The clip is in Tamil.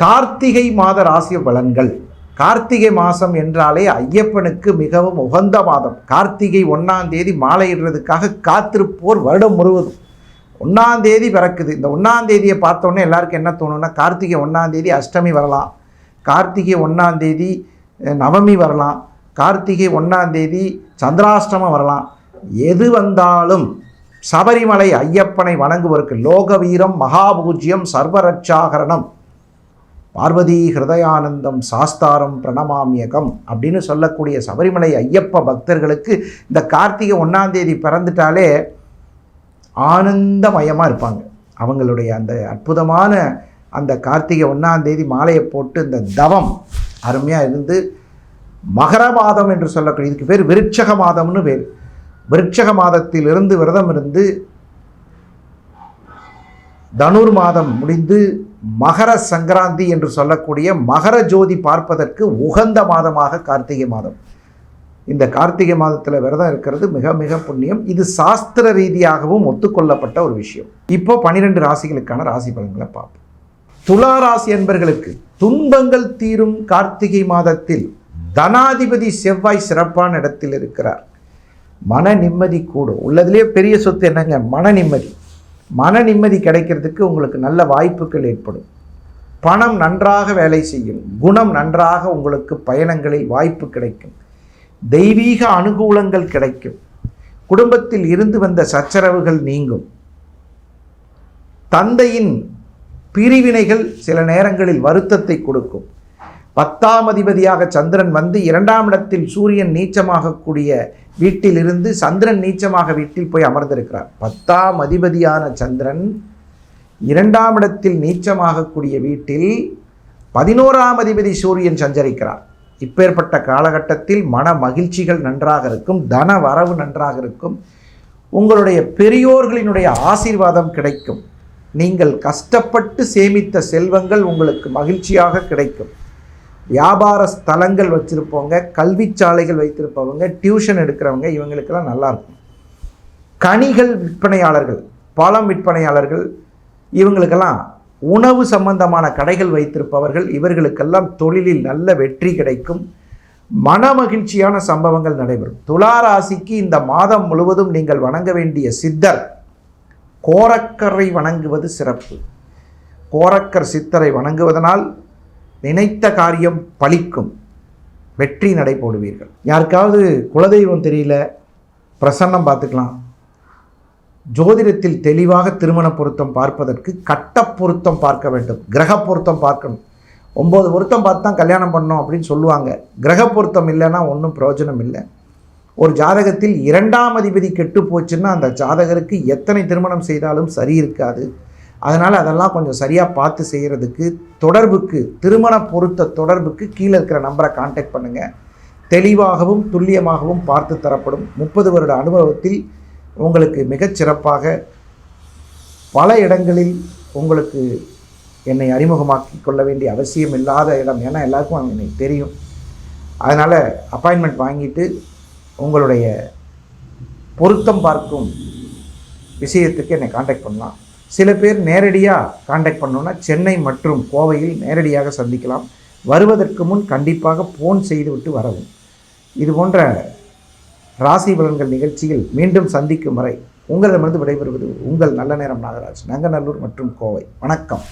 கார்த்திகை மாத ராசி பலன்கள். கார்த்திகை மாதம் என்றாலே ஐயப்பனுக்கு மிகவும் உகந்த மாதம். கார்த்திகை ஒன்றாம் தேதி மாலையிடுறதுக்காக காத்திருப்போர் வருடம் முழுவதும். ஒன்றாம் தேதி பிறக்குது. இந்த ஒன்றாம் தேதியை பார்த்தோன்னே எல்லாருக்கும் என்ன தோணும்னா கார்த்திகை ஒன்றாம் தேதி அஷ்டமி வரலாம். கார்த்திகை ஒன்றாம் தேதி நவமி வரலாம். கார்த்திகை ஒன்றாம் தேதி சந்திராஷ்டமம் வரலாம். எது வந்தாலும் சபரிமலை ஐயப்பனை வணங்குவதற்கு லோக வீரம் மகாபூஜ்யம் சர்வரட்சாகரணம். பார்வதி ஹிருதயானந்தம் சாஸ்தாரம் பிரணமாமியகம் அப்படின்னு சொல்லக்கூடிய சபரிமலை ஐயப்ப பக்தர்களுக்கு இந்த கார்த்திகை ஒன்றாம் தேதி பிறந்துட்டாலே ஆனந்தமயமாக இருப்பாங்க. அவங்களுடைய அந்த அற்புதமான அந்த கார்த்திகை ஒன்றாம் தேதி மாலையை போட்டு இந்த தவம் அருமையாக இருந்து மகர மாதம் என்று சொல்லக்கூடிய இதுக்கு பேர் விருட்சக மாதம்னு பேர். விருட்சக மாதத்திலிருந்து விரதம் இருந்து தனுர் மாதம் முடிந்து மகர சங்கராந்தி என்று சொல்லக்கூடிய மகர ஜோதி பார்ப்பதற்கு உகந்த மாதமாக கார்த்திகை மாதம். இந்த கார்த்திகை மாதத்தில் விரதம் இருக்கிறது மிக மிக புண்ணியம். இது சாஸ்திர ரீதியாகவும் ஒத்துக்கொள்ளப்பட்ட ஒரு விஷயம். இப்போ பனிரெண்டு ராசிகளுக்கான ராசி பலன்களை பார்ப்போம். துலா ராசி என்பர்களுக்கு துன்பங்கள் தீரும் கார்த்திகை மாதத்தில் தனாதிபதி செவ்வாய் சிறப்பான இடத்தில் இருக்கிறார். மன நிம்மதி கூடும். உள்ளதிலே பெரிய சொத்து என்னங்க? மன நிம்மதி. மன நிம்மதி கிடைக்கிறதுக்கு உங்களுக்கு நல்ல வாய்ப்புகள் ஏற்படும். பணம் நன்றாக வேலை செய்யும். குணம் நன்றாக உங்களுக்கு பயணங்களில் வாய்ப்பு கிடைக்கும். தெய்வீக அனுகூலங்கள் கிடைக்கும். குடும்பத்தில் இருந்து வந்த சச்சரவுகள் நீங்கும். தந்தையின் பிரிவினைகள் சில நேரங்களில் வருத்தத்தை கொடுக்கும். பத்தாம் அதிபதியாக சந்திரன் வந்து இரண்டாம் இடத்தில் சூரியன் நீச்சமாகக்கூடிய வீட்டிலிருந்து சந்திரன் நீச்சமாக வீட்டில் போய் அமர்ந்திருக்கிறார். பத்தாம் அதிபதியான சந்திரன் இரண்டாம் இடத்தில் நீச்சமாகக்கூடிய வீட்டில் பதினோராம் அதிபதி சூரியன் சஞ்சரிக்கிறார். இப்பேற்பட்ட காலகட்டத்தில் மன மகிழ்ச்சிகள் நன்றாக இருக்கும் தன வரவு நன்றாக இருக்கும். உங்களுடைய பெரியோர்களினுடைய ஆசீர்வாதம் கிடைக்கும். நீங்கள் கஷ்டப்பட்டு சேமித்த செல்வங்கள் உங்களுக்கு மகிழ்ச்சியாக கிடைக்கும். வியாபார ஸ்தலங்கள் வச்சுருப்பவங்க கல்விச்சாலைகள் வைத்திருப்பவங்க டியூஷன் எடுக்கிறவங்க இவங்களுக்கெல்லாம் நல்லாயிருக்கும் கனிகள் விற்பனையாளர்கள் பழம் விற்பனையாளர்கள் இவங்களுக்கெல்லாம் உணவு சம்பந்தமான கடைகள் வைத்திருப்பவர்கள் இவர்களுக்கெல்லாம் தொழிலில் நல்ல வெற்றி கிடைக்கும். மன மகிழ்ச்சியான சம்பவங்கள் நடைபெறும். துலா ராசிக்கு இந்த மாதம் முழுவதும் நீங்கள் வணங்க வேண்டிய சித்தர் கோரக்கரை வணங்குவது சிறப்பு. கோரக்கர் சித்தரை வணங்குவதனால் நினைத்த காரியம் பலிக்கும் வெற்றி நடை போடுவீர்கள். யாருக்காவது குலதெய்வம் தெரியல பிரசன்னம் பார்த்துக்கலாம். ஜோதிடத்தில் தெளிவாக திருமண பொருத்தம் பார்ப்பதற்கு கட்ட பொருத்தம் பார்க்க வேண்டும். கிரக பொருத்தம் பார்க்கணும். ஒம்பது பொருத்தம் பார்த்து தான் கல்யாணம் பண்ணோம் அப்படின்னு சொல்லுவாங்க. கிரக பொருத்தம் இல்லைன்னா ஒன்றும் பிரயோஜனம் இல்லை. ஒரு ஜாதகத்தில் இரண்டாம் அதிபதி கெட்டு போச்சுன்னா அந்த ஜாதகருக்கு எத்தனை திருமணம் செய்தாலும் சரி இருக்காது. அதனால் அதெல்லாம் கொஞ்சம் சரியாக பார்த்து செய்கிறதுக்கு தொடர்புக்கு திருமண பொருத்த தொடர்புக்கு கீழே இருக்கிற நம்பரை காண்டாக்ட் பண்ணுங்கள் தெளிவாகவும் துல்லியமாகவும் பார்த்து தரப்படும் முப்பது வருட அனுபவத்தில் உங்களுக்கு மிகச்சிறப்பாக பல இடங்களில் உங்களுக்கு என்னை அறிமுகமாக்கி கொள்ள வேண்டிய அவசியம் இல்லாத இடம். ஏன்னா எல்லாருக்கும் எனக்கு தெரியும். அதனால் அப்பாயின்மெண்ட் வாங்கிட்டு உங்களுடைய பொருத்தம் பார்க்கும் விஷயத்துக்கு என்னை காண்டாக்ட் பண்ணலாம். சில பேர் நேரடியாக காண்டாக்ட் பண்ணோன்னா சென்னை மற்றும் கோவையில் நேரடியாக சந்திக்கலாம். வருவதற்கு முன் கண்டிப்பாக ஃபோன் செய்துவிட்டு வரவும். இது போன்ற ராசி பலன்கள் நிகழ்ச்சியில் மீண்டும் சந்திக்கும் வரை உங்களிடமிருந்து விடைபெறுவது உங்கள் நல்ல நேரம் நாகராஜ் நங்கநல்லூர் மற்றும் கோவை. வணக்கம்.